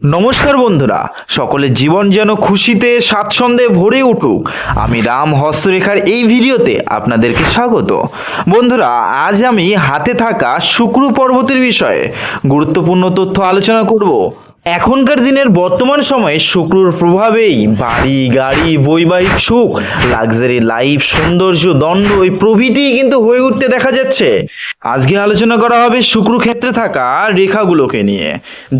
নমস্কার বন্ধুরা, সকলের জীবন যেন খুশিতে, স্বাচ্ছন্দ্যে ভরে উঠুক। আমি রাম হস্তরেখার এই ভিডিওতে আপনাদেরকে স্বাগত। বন্ধুরা, আজ আমি হাতে থাকা শুক্র পর্বতের বিষয়ে গুরুত্বপূর্ণ তথ্য আলোচনা করব। এখনকার দিনের বর্তমান সময়ে শুক্রর প্রভাবেই বাড়ি, গাড়ি, বৈবাহিক সুখ লাক্সারি লাইফ সৌন্দর্য, দণ্ড ওই প্রভৃতি কিন্তু হয়ে উঠতে দেখা যাচ্ছে। আজকে আলোচনা করা হবে শুক্র ক্ষেত্রে থাকা রেখাগুলোকে নিয়ে।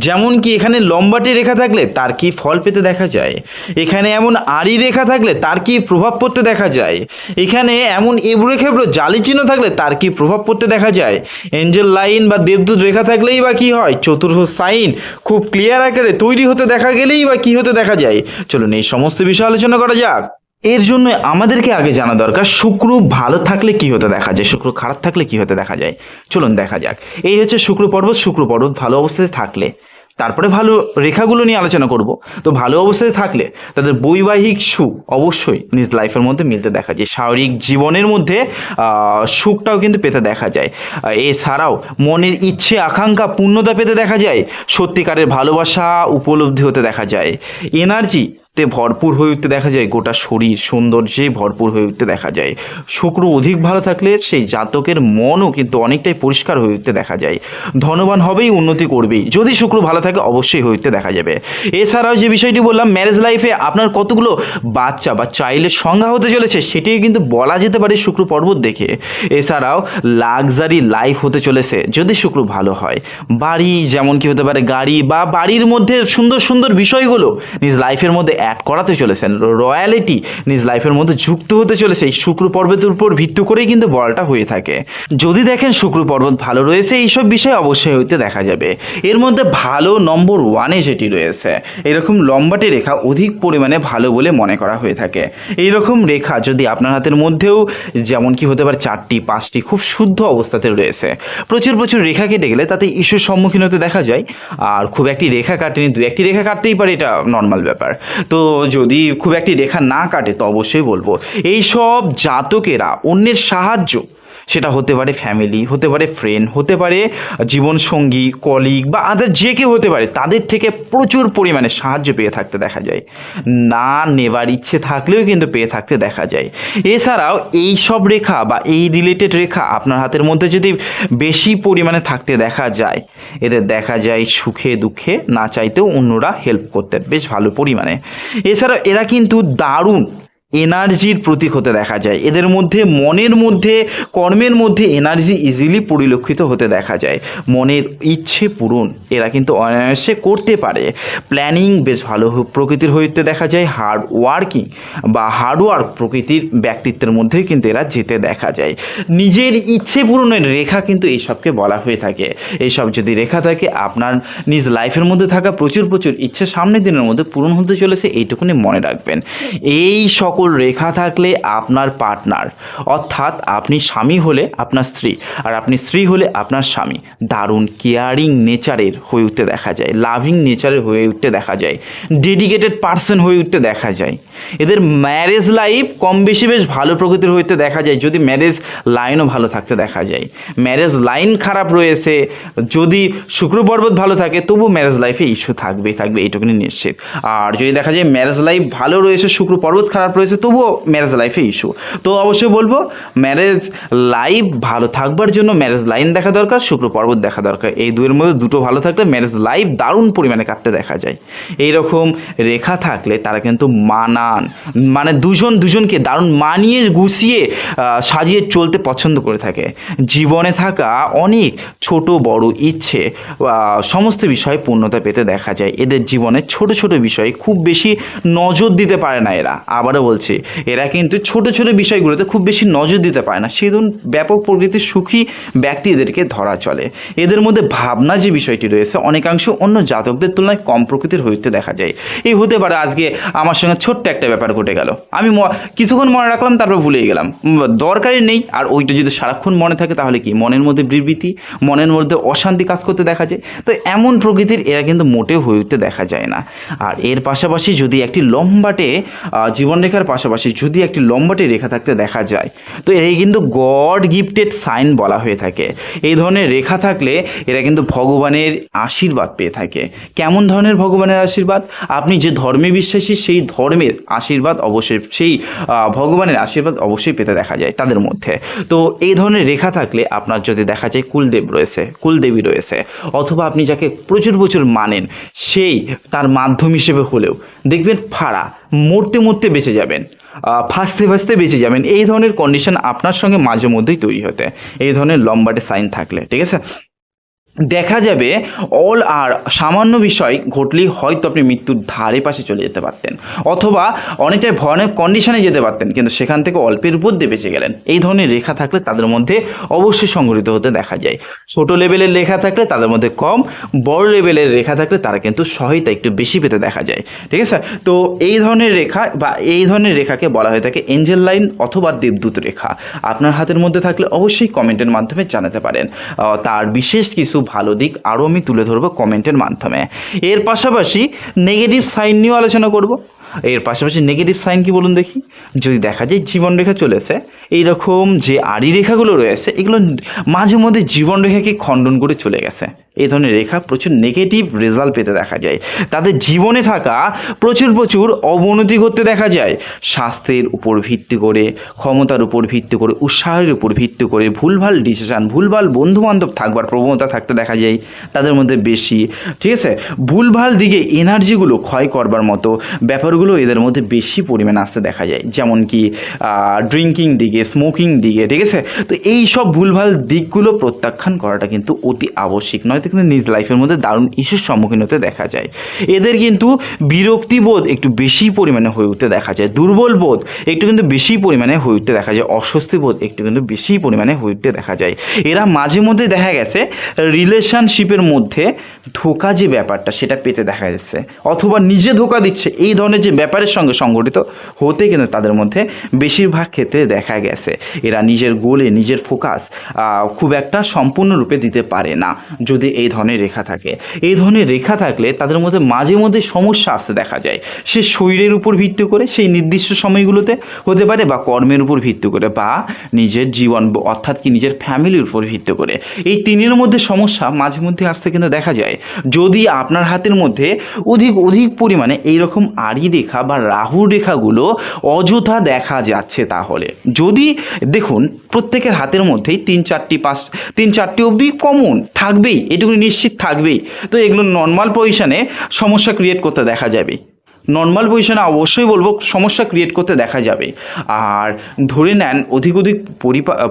যেমন কি এখানে লম্বাটি রেখা থাকলে তার কি ফল পেতে দেখা যায়? এখানে এমন আড়ি রেখা থাকলে তার কি প্রভাব পড়তে দেখা যায়? এখানে এমন এবড়ো খেবড়ো জালি চিহ্ন থাকলে তার কি প্রভাব পড়তে দেখা যায়? এঞ্জেল লাইন বা দেবদূত রেখা থাকলেই বা কি হয়? চতুর্থ সাইন, খুব ক্লিয়ার আকারে তৈরি হতে দেখা গেলেই বা কি হতে দেখা যায়? চলুন এই সমস্ত বিষয়ে আলোচনা করা যাক। এর জন্য আমাদেরকে আগে জানা দরকার, শুক্র ভালো থাকলে কি হতে দেখা যায়? শুক্র খারাপ থাকলে কি হতে দেখা যায়? চলুন দেখা যাক। এই হচ্ছে শুক্র পর্বত শুক্র পর্বত ভালো অবস্থাতে থাকলে। তারপরে ভালো রেখাগুলো নিয়ে আলোচনা করব। তো ভালো অবস্থায় থাকলে তাদের বৈবাহিক সুখ অবশ্যই নিজ লাইফের মধ্যে মিলতে দেখা যায়। শারীরিক জীবনের মধ্যে সুখটাও কিন্তু পেতে দেখা যায়। এছাড়াও মনের ইচ্ছে, আকাঙ্ক্ষা, পূর্ণতা পেতে দেখা যায়। সত্যিকারের ভালোবাসা উপলব্ধি হতে দেখা যায়। এনার্জি তে ভরপুর হয়ে উঠতে দেখা যায়, গোটা শরীর সৌন্দর্যে ভরপুর হয়ে উঠতে দেখা যায়। শুক্র অধিক ভালো থাকলে সেই জাতকের মনও কিন্তু অনেকটাই পরিষ্কার হয়ে উঠতে দেখা যায়। ধনবান হবেই, উন্নতি করবেই। যদি শুক্র ভালো থাকে, অবশ্যই হয়ে উঠতে দেখা যাবে। এছাড়াও যে বিষয়টি বললাম ম্যারেজ লাইফে আপনার কতগুলো বাচ্চা বা চাইল্ডের সংজ্ঞা হতে চলেছে, সেটিও কিন্তু বলা যেতে পারে শুক্র পর্বত দেখে। এছাড়াও লাক্সারি লাইফ হতে চলেছে, যদি শুক্র ভালো হয়। বাড়ি যেমন কি হতে পারে গাড়ি বা বাড়ির মধ্যে সুন্দর সুন্দর বিষয়গুলো নিজ লাইফের মধ্যে অ্যাড করাতে চলেছেন। রয়্যালিটি নিজ লাইফের মধ্যে যুক্ত হতে চলেছে। এই শুক্র পর্বতের উপর ভিত্তি করেই কিন্তু বলটা হয়ে থাকে। যদি দেখেন শুক্র পর্বত ভালো রয়েছে, এইসব বিষয় অবশ্যই হইতে দেখা যাবে। এর মধ্যে ভালো নম্বর ওয়ানে যেটি রয়েছে, এরকম লম্বাটে রেখা অধিক পরিমাণে ভালো বলে মনে করা হয়ে থাকে। এইরকম রেখা যদি আপনার হাতের মধ্যেও যেমন কি হতে পারে চারটি, পাঁচটি খুব শুদ্ধ অবস্থাতে রয়েছে। প্রচুর প্রচুর রেখা কেটে গেলে তাতে ইস্যুর সম্মুখীন হতে দেখা যায়। আর খুব একটি রেখা কাটেনি, দু একটি রেখা কাটতেই পারে এটা নর্মাল ব্যাপার। তো যদি খুব একটি রেখা না কাটে তো অবশ্যই বলব। এই সব জাতকেরা অন্যের সাহায্য সেটা হতে পারে ফ্যামিলি হতে পারে ফ্রেন্ড হতে পারে জীবনসঙ্গী কলিগ বা আদার যে কেউ হতে পারে, তাদের থেকে প্রচুর পরিমাণে সাহায্য পেয়ে থাকতে দেখা যায়। না নেবার ইচ্ছে থাকলেও কিন্তু পেয়ে থাকতে দেখা যায়। এছাড়াও এই সব রেখা বা এই রিলেটেড রেখা আপনার হাতের মধ্যে যদি বেশি পরিমাণে থাকতে দেখা যায় এদের দেখা যায় সুখে দুঃখে না চাইতেও অন্যরা হেল্প করতে বেশ ভালো পরিমাণে। এছাড়াও এরা কিন্তু দারুণ এনার্জির প্রতীক হতে দেখা যায়। এদের মধ্যে, মনের মধ্যে, কর্মের মধ্যে এনার্জি ইজিলি পরিলক্ষিত হতে দেখা যায়। মনের ইচ্ছে পূরণ, এরা কিন্তু অনায়াসে করতে পারে। প্ল্যানিং বেশ ভালো প্রকৃতির হইতে দেখা যায়। হার্ড ওয়ার্কিং বা হার্ড ওয়ার্ক প্রকৃতির ব্যক্তিত্বের মধ্যে কিন্তু এরা যেতে দেখা যায়। নিজের ইচ্ছে পূরণের রেখা কিন্তু এইসবকে বলা হয়ে থাকে। এইসব যদি রেখা থাকে, আপনার নিজ লাইফের মধ্যে থাকা প্রচুর প্রচুর ইচ্ছে সামনের দিনের মধ্যে পূরণ হতে চলেছে, এইটুকুনি মনে রাখবেন। এই সকল রেখা থাকলে আপনার পার্টনার। অর্থাৎ আপনি স্বামী হলে আপনার স্ত্রী আর আপনি স্ত্রী হলে আপনার স্বামী। দারুণ কেয়ারিং নেচারের হয়ে উঠতে দেখা যায় লাভিং নেচারের হয়ে উঠতে দেখা যায় ডেডিকেটেড পার্সন হয়ে উঠতে দেখা যায়। এদের ম্যারেজ লাইফ কম বেশি বেশ ভালো প্রকৃতির হইতে দেখা যায়, যদি ম্যারেজ লাইনও ভালো থাকতে দেখা যায়। ম্যারেজ লাইন খারাপ রয়েছে, যদি শুক্র পর্বত ভালো থাকে, তবু ম্যারেজ লাইফে ইস্যু থাকবেই, থাকবে এইটুকুনি নিশ্চিত। আর যদি দেখা যায় ম্যারেজ লাইফ ভালো রয়েছে, শুক্র পর্বত খারাপ রয়েছে তবুও ম্যারেজ লাইফে ইস্যু তো অবশ্যই বলব ম্যারেজ লাইফ ভালো থাকবার জন্য ম্যারেজ লাইন দেখা দরকার, শুক্র পর্বত দেখা দরকার। এই দুয়ের মধ্যে দুটো ভালো থাকলে ম্যারেজ লাইফ দারুণ পরিমাণে কাটতে দেখা যায়। এইরকম রেখা থাকলে তারা কিন্তু মানান মানে দুজন দুজনকে দারুণ মানিয়ে গুছিয়ে সাজিয়ে চলতে পছন্দ করে থাকে। জীবনে থাকা অনেক ছোট বড় ইচ্ছে সমস্ত বিষয়ে পূর্ণতা পেতে দেখা যায়। এদের জীবনে ছোট ছোট বিষয়ে খুব বেশি নজর দিতে পারে না এরা। আবারও বলছি, এরা কিন্তু ছোট ছোট বিষয়গুলোতে খুব বেশি নজর দিতে পারে না। সেদিন ব্যাপক প্রকৃতির সুখী ব্যক্তি এদেরকে ধরা চলে। এদের মধ্যে ভাবনা যে বিষয়টি রয়েছে, অনেকাংশ অন্য জাতকদের তুলনায় কম প্রকৃতির হইতে দেখা যায়। এই হতে পারে আজকে আমার সঙ্গে ছোট্ট একটা ব্যাপার ঘটে গেল। আমি কিছুক্ষণ মনে রাখলাম, তারপর ভুলে গেলাম। দরকারই নেই, আর ওইটা যদি সারাক্ষণ মনে থাকে তাহলে কি? মনের মধ্যে বিবৃতি, মনের মধ্যে অশান্তি কাজ করতে দেখা যায়। তো এমন প্রকৃতির এরা কিন্তু মোটেও হয়ে উঠতে দেখা যায় না। আর এর পাশাপাশি যদি একটি লম্বাটে জীবনরেখার রেখার পাশাপাশি যদি একটি লম্বাটে রেখা থাকতে দেখা যায়, তো এই কিন্তু গড গিফটেড সাইন বলা হয়ে থাকে। এই ধরনের রেখা থাকলে এরা কিন্তু ভগবানের আশীর্বাদ পেয়ে থাকে। কেমন ধরনের ভগবানের আশীর্বাদ? আপনি যে ধর্মে বিশ্বাসী, সেই ধর্মের আশীর্বাদ অবশ্যই, সেই ভগবানের আশীর্বাদ অবশ্যই পেতে দেখা যায় তাদের মধ্যে। তো এই ধরনের রেখা থাকলে আপনার যদি দেখা যায় কুলদেব রয়েছে, কুলদেবী রয়েছে, অথবা আপনি যাকে প্রচুর প্রচুর মানেন, সেই তার মাধ্যম হিসেবে হলেও, দেখবেন ফাড়া মরতে মরতে বেঁচে যাবেন ফাঁসতে ফাঁসতে বেঁচে যাবেন। এই ধরনের কন্ডিশন আপনার সঙ্গে মাঝে মধ্যেই তৈরি হতে। এই ধরনের লম্বাটে সাইন থাকলে, ঠিক আছে? দেখা যাবে অল আর সামান্য বিষয় ঘটলেই হয়তো আপনি মৃত্যুর ধারে পাশে চলে যেতে পারতেন অথবা অনেকটাই ভয়ানক কন্ডিশনে যেতে পারতেন, কিন্তু সেখান থেকে অল্পের উপর দিয়ে বেঁচে গেলেন। এই ধরনের রেখা থাকলে তাদের মধ্যে অবশ্যই সংগঠিত হতে দেখা যায়। ছোট লেভেলের লেখা থাকলে তাদের মধ্যে কম, বড় লেভেলের রেখা থাকলে তারা কিন্তু সহায়তা একটু বেশি পেতে দেখা যায়। ঠিক আছে? তো এই ধরনের রেখা বা এই ধরনের রেখাকে বলা হয়ে থাকে এঞ্জেল লাইন অথবা দেবদূত রেখা। আপনার হাতের মধ্যে থাকলে অবশ্যই কমেন্টের মাধ্যমে জানাতে পারেন। তার বিশেষ কিছু ভালো দিক আরও আমি তুলে ধরবো কমেন্টের মাধ্যমে। এর পাশাপাশি নেগেটিভ সাইন নিয়েও আলোচনা করব। এর পাশাপাশি নেগেটিভ সাইন কি বলুন দেখি? যদি দেখা যায় জীবন রেখা চলেছে এইরকম যে আড়ি রেখাগুলো রয়েছে, এগুলো মাঝে মধ্যে জীবন রেখাকে খণ্ডন করে চলে গেছে। এই ধরনের রেখা প্রচুর নেগেটিভ রেজাল্ট পেতে দেখা যায়। তাদের জীবনে থাকা প্রচুর প্রচুর অবনতি করতে দেখা যায়। স্বাস্থ্যের উপর ভিত্তি করে, ক্ষমতার উপর ভিত্তি করে, উৎসাহের উপর ভিত্তি করে ভুলভাল ডিসিশান ভুলভাল বন্ধু বান্ধব থাকবার প্রবণতা থাকতে দেখা যায়। তাদের মধ্যে বেশি, ঠিক আছে? ভুলভাল দিকে এনার্জিগুলো ক্ষয় করবার মতো ব্যাপারগুলো এদের মধ্যে বেশি পরিমাণে আসতে দেখা যায়। যেমন কি ড্রিঙ্কিং দিকে স্মোকিং দিকে, ঠিক আছে? তো এই সব ভুলভাল দিকগুলো প্রত্যাখ্যান করাটা কিন্তু অতি আবশ্যিক। নয়তো কিন্তু নিজ লাইফের মধ্যে দারুণ ইস্যুর সম্মুখীন হতে দেখা যায়। এদের কিন্তু বিরক্তিবোধ একটু বেশি পরিমাণে হয়ে উঠতে দেখা যায়। দুর্বল বোধ একটু কিন্তু বেশি পরিমাণে হয়ে উঠতে দেখা যায়। অস্বস্তি বোধ একটু কিন্তু বেশি পরিমাণে হয়ে উঠতে দেখা যায়। এরা মাঝে মধ্যে দেখা গেছে রিলেশনশিপের মধ্যে ধোকা যে ব্যাপারটা সেটা পেতে দেখা যাচ্ছে অথবা নিজে ধোকা দিচ্ছে। এই ধরনের যে ব্যাপারের সঙ্গে সংগঠিত হতে কিন্তু তাদের মধ্যে বেশিরভাগ ক্ষেত্রে দেখা গেছে। এরা নিজের গোলে, নিজের ফোকাস খুব একটা সম্পূর্ণরূপে দিতে পারে না, যদি এই ধরনের রেখা থাকে। এই ধরনের রেখা থাকলে তাদের মধ্যে মাঝে মধ্যে সমস্যা আসতে দেখা যায়। সে শরীরের উপর ভিত্তি করে সেই নির্দিষ্ট সময়গুলোতে হতে পারে বা কর্মের উপর ভিত্তি করে বা নিজের জীবন, অর্থাৎ কি নিজের ফ্যামিলির উপর ভিত্তি করে। এই তিনের মধ্যে সমস্যা মাঝে মধ্যে আসতে কিন্তু দেখা যায়। যদি আপনার হাতের মধ্যে অধিক অধিক পরিমাণে এইরকম আড়ি রেখা বা রাহু রেখাগুলো অযথা দেখা যাচ্ছে তাহলে। যদি দেখুন, প্রত্যেকের হাতের মধ্যেই তিন চারটি পাঁচ, তিন চারটি অবধি কমন থাকবেই এটুকু নিশ্চিত থাকবেই। তো এগুলো নর্মাল পজিশানে সমস্যা ক্রিয়েট করতে দেখা যাবে নর্মাল পজিশনে অবশ্যই বলব সমস্যা ক্রিয়েট করতে দেখা যাবে। আর ধরে নেন অধিক অধিক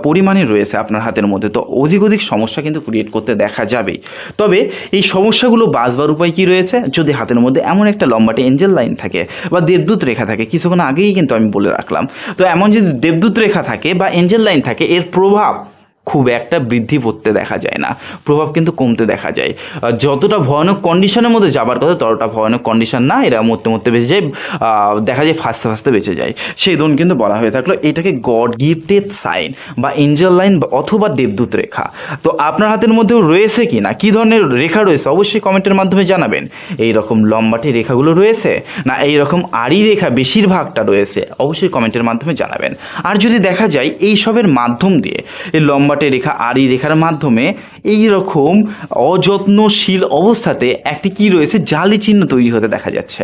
পরিমাণে রয়েছে আপনার হাতের মধ্যে, তো অধিক অধিক সমস্যা কিন্তু ক্রিয়েট করতে দেখা যাবেই তবে এই সমস্যাগুলো বাঁচবার উপায় কি রয়েছে? যদি হাতের মধ্যে এমন একটা লম্বাটে এঞ্জেল লাইন থাকে বা দেবদূত রেখা থাকে, কিছুক্ষণ আগেই কিন্তু আমি বলে রাখলাম। তো এমন যদি দেবদূত রেখা থাকে বা এঞ্জেল লাইন থাকে, এর প্রভাব খুব একটা বৃদ্ধি পড়তে দেখা যায় না, প্রভাব কিন্তু কমতে দেখা যায়। যতটা ভয়ানক কন্ডিশনের মধ্যে যাবার কথা, ততটা ভয়ানক কন্ডিশন না, এরা মরতে মরতে বেঁচে যায় দেখা যায় ফাঁসতে ফাঁসতে বেঁচে যায়। সেই ধরুন কিন্তু বলা হয়ে থাকল, এটাকে গড গিফটেড সাইন বা এঞ্জেল লাইন অথবা দেবদূত রেখা। তো আপনার হাতের মধ্যেও রয়েছে কি না কী ধরনের রেখা রয়েছে, অবশ্যই কমেন্টের মাধ্যমে জানাবেন। এই রকম লম্বাটি রেখাগুলো রয়েছে না এই রকম আড়ি রেখা বেশিরভাগটা রয়েছে, অবশ্যই কমেন্টের মাধ্যমে জানাবেন। আর যদি দেখা যায় এই সবের মাধ্যম দিয়ে, এই লম্বাটে রেখা আর এই রেখার মাধ্যমে এই রকম অযত্নশীল অবস্থাতে একটি কি রয়েছে? জালি চিহ্ন তৈরি হতে দেখা যাচ্ছে।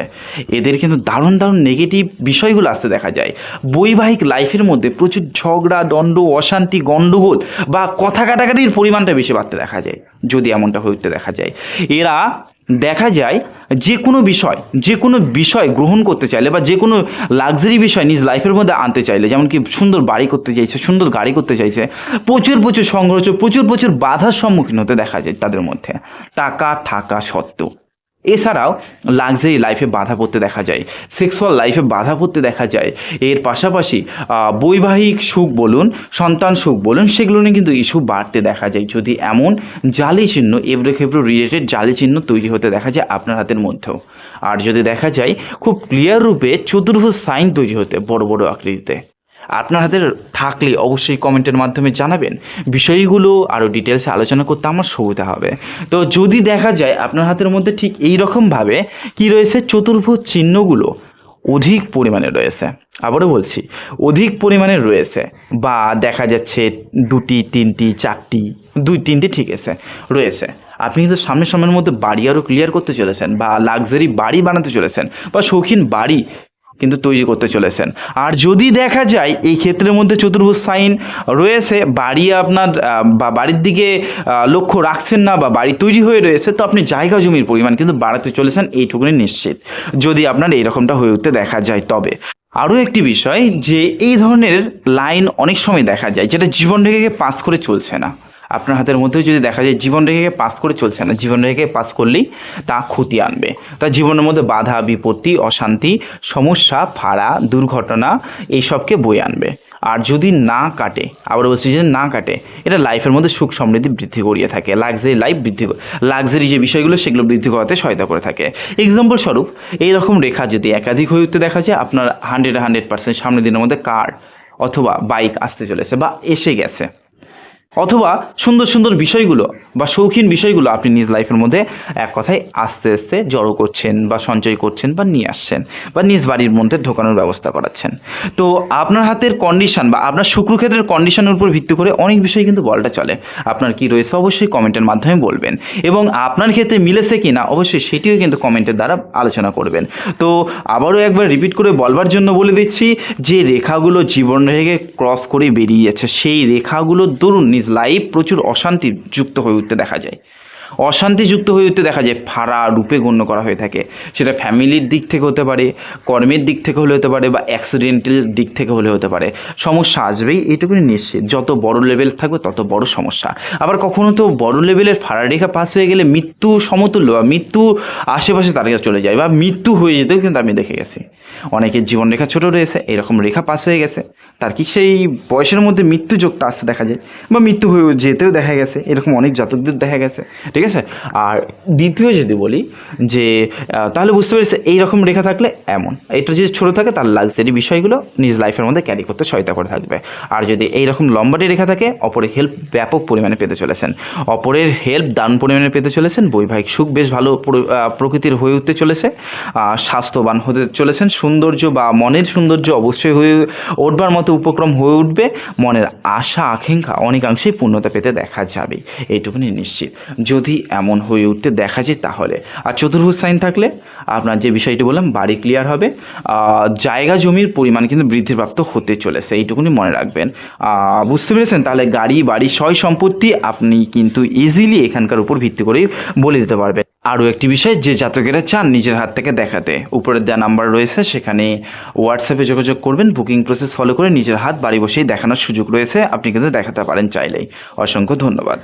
এদের কিন্তু দারুণ দারুণ নেগেটিভ বিষয়গুলো আসতে দেখা যায়। বৈবাহিক লাইফের মধ্যে প্রচুর ঝগড়া, দণ্ড, অশান্তি, গণ্ডগোল বা কথা কাটাকাটির পরিমাণটা বেশি বাড়তে দেখা যায়, যদি এমনটা হয়ে উঠতে দেখা যায়। এরা দেখা যায় যে কোনো বিষয়, যে কোনো বিষয় গ্রহণ করতে চাইলে বা যে কোনো লাক্সারি বিষয় নিজ লাইফের মধ্যে আনতে চাইলে, যেমন কি সুন্দর বাড়ি করতে চাইছে, সুন্দর গাড়ি করতে চাইছে, প্রচুর প্রচুর সংঘর্ষ, প্রচুর প্রচুর বাধার সম্মুখীন হতে দেখা যায় তাদের মধ্যে। টাকা থাকা সত্ত্বেও। এছাড়াও লাক্সারি লাইফে বাধা পড়তে দেখা যায় সেক্সুয়াল লাইফে বাধা পড়তে দেখা যায়। এর পাশাপাশি বৈবাহিক সুখ বলুন, সন্তান সুখ বলুন, সেগুলো নিয়ে কিন্তু ইস্যু বাড়তে দেখা যায়। যদি এমন জালি চিহ্ন এবড়ো খেবড়ো রিলেটেড জালি চিহ্ন তৈরি হতে দেখা যায় আপনার হাতের মধ্যেও। আর যদি দেখা যায়, খুব ক্লিয়ার রূপে চতুর্ভুজ সাইন তৈরি হতে, বড় বড় আকৃতিতে। আপনার হাতে থাকলে অবশ্যই কমেন্টের মাধ্যমে জানাবেন। বিষয়গুলো আরও ডিটেলসে আলোচনা করতে আমার সুবিধা হবে। তো যদি দেখা যায় আপনার হাতের মধ্যে ঠিক এই রকমভাবে কি রয়েছে চতুর্ভুজ চিহ্নগুলো অধিক পরিমাণে রয়েছে। আবারও বলছি, অধিক পরিমাণে রয়েছে বা দেখা যাচ্ছে দুটি, তিনটি, চারটি, দুই, তিনটি ঠিক আছে, রয়েছে। আপনি কিন্তু সামনের মধ্যে বাড়ি আরও ক্লিয়ার করতে চলেছেন বা লাক্সারি বাড়ি বানাতে চলেছেন বা শৌখিন বাড়ি কিন্তু তৈরি করতে চলেছেন। আর যদি দেখা যায়, এই ক্ষেত্রের মধ্যে চতুর্ভুজ সাইন রয়েছে, বাড়ি আপনার বা বাড়ির দিকে লক্ষ্য রাখছেন না বা বাড়ি তৈরি হয়ে রয়েছে, তো আপনি জায়গা জমির পরিমাণ কিন্তু বাড়াতে চলেছেন, এইটুকুনি নিশ্চিত। যদি আপনার এইরকমটা হয়ে উঠতে দেখা যায় তবে। আরও একটি বিষয় যে, এই ধরনের লাইন অনেক সময় দেখা যায়, যেটা জীবন রেখাকে পাস করে চলছে না। আপনার হাতের মধ্যেও যদি দেখা যায় জীবন রেখাকে পাস করে চলছে না জীবন রেখাকে পাস করলেই তা ক্ষতি আনবে। তা জীবনের মধ্যে বাধা, বিপত্তি, অশান্তি, সমস্যা ফাড়া দুর্ঘটনা, এইসবকে বয়ে আনবে। আর যদি না কাটে আবার বলছি যদি না কাটে, এটা লাইফের মধ্যে সুখ সমৃদ্ধি বৃদ্ধি করিয়ে থাকে। লাক্সারি লাইফ বৃদ্ধি লাক্সারি যে বিষয়গুলো, সেগুলো বৃদ্ধি করাতে সহায়তা করে থাকে। এক্সাম্পল স্বরূপ, এইরকম রেখা যদি একাধিক হয়ে উঠতে দেখা যায়, আপনার হান্ড্রেড হান্ড্রেড পার্সেন্ট সামনের দিনের মধ্যে কার অথবা বাইক আসতে চলেছে বা এসে গেছে। অথবা সুন্দর সুন্দর বিষয়গুলো বা শৌখিন বিষয়গুলো আপনি নিজ লাইফের মধ্যে এক কথায় আস্তে আস্তে জড়ো করছেন বা সঞ্চয় করছেন বা নিয়ে আসছেন বা নিজ বাড়ির মধ্যে ঢোকানোর ব্যবস্থা করাচ্ছেন। তো আপনার হাতের কন্ডিশন বা আপনার শুক্রক্ষেত্রের কন্ডিশনের উপর ভিত্তি করে অনেক বিষয় কিন্তু বলটা চলে। আপনার কি রয়েছে অবশ্যই কমেন্টের মাধ্যমে বলবেন। এবং আপনার ক্ষেত্রে মিলেছে কি না অবশ্যই সেটিও কিন্তু কমেন্টের দ্বারা আলোচনা করবেন। তো আবারও একবার রিপিট করে বলবার জন্য বলে দিচ্ছি যে রেখাগুলো জীবন রেখে ক্রস করে বেরিয়েছে সেই রেখাগুলোর দরুন নিজ লাইফ প্রচুর অশান্তি যুক্ত হয়ে উঠতে দেখা যায়। অশান্তিযুক্ত হয়ে উঠতে দেখা যায় ফাড়া রূপে গণ্য করা হয়ে থাকে। সেটা ফ্যামিলির দিক থেকে হতে পারে, কর্মের দিক থেকে হলে হতে পারে বা অ্যাক্সিডেন্টাল দিক থেকে হলে হতে পারে। সমস্যা আসবেই, এইটুকুনি নিশ্চিত। যত বড় লেভেল থাকবে, তত বড় সমস্যা। আবার কখনো তো বড় লেভেলের ফাড়া রেখা পাস হয়ে গেলে মৃত্যু সমতুল্য বা মৃত্যু আশেপাশে তার কাছে চলে যায় বা মৃত্যু হয়ে যেতেও কিন্তু আমি দেখে গেছি। অনেকের জীবন রেখা ছোট রয়েছে, এরকম রেখা পাস হয়ে গেছে। তার কি সেই বয়সের মধ্যে মৃত্যু যোগটা আসতে দেখা যায় বা মৃত্যু হয়ে যেতেও দেখা গেছে, এরকম অনেক জাতকদের দেখা গেছে, ঠিক আছে? আর দ্বিতীয় যদি বলি যে তাহলে বুঝতে পেরেছে এইরকম রেখা থাকলে এমন, এটা যদি ছোটো থাকে তার লাক্সারি বিষয়গুলো নিজ লাইফের মধ্যে ক্যারি করতে সহায়তা করে থাকবে। আর যদি এইরকম লম্বাটি রেখা থাকে, অপরের হেল্প ব্যাপক পরিমাণে পেতে চলেছেন। অপরের হেল্প দান পরিমাণে পেতে চলেছেন, বৈবাহিক সুখ বেশ ভালো প্রকৃতির হয়ে উঠতে চলেছে স্বাস্থ্যবান হতে চলেছেন, সৌন্দর্য বা মনের সৌন্দর্য অবশ্যই হয়ে উঠবার মতো উপক্রম হয়ে উঠবে, মনের আশা, আকাঙ্ক্ষা অনেকাংশেই পূর্ণতা পেতে দেখা যাবে। এইটুকুনি নিশ্চিত। যদি এমন হয়ে উঠতে দেখা যায় তাহলে। আর চতুর্ভুজ সাইন থাকলে, আপনার যে বিষয়টি বললাম, বাড়ি ক্লিয়ার হবে। জায়গা জমির পরিমাণ কিন্তু বৃদ্ধিপ্রাপ্ত হতে চলেছে। এইটুকুনি মনে রাখবেন। বুঝতে পেরেছেন? তাহলে গাড়ি, বাড়ি, সয় সম্পত্তি আপনি কিন্তু ইজিলি এখানকার উপর ভিত্তি করেই বলে দিতে পারবেন। আরও একটি বিষয়, যে জাতকেরা চান নিজের হাত থেকে দেখাতে। উপরের দেওয়া নাম্বার রয়েছে, সেখানে হোয়াটসঅ্যাপে যোগাযোগ করবেন বুকিং প্রসেস ফলো করে নিজের হাত বাড়ি বসেই দেখানোর সুযোগ রয়েছে। আপনি কিন্তু দেখাতে পারেন চাইলেই। অসংখ্য ধন্যবাদ।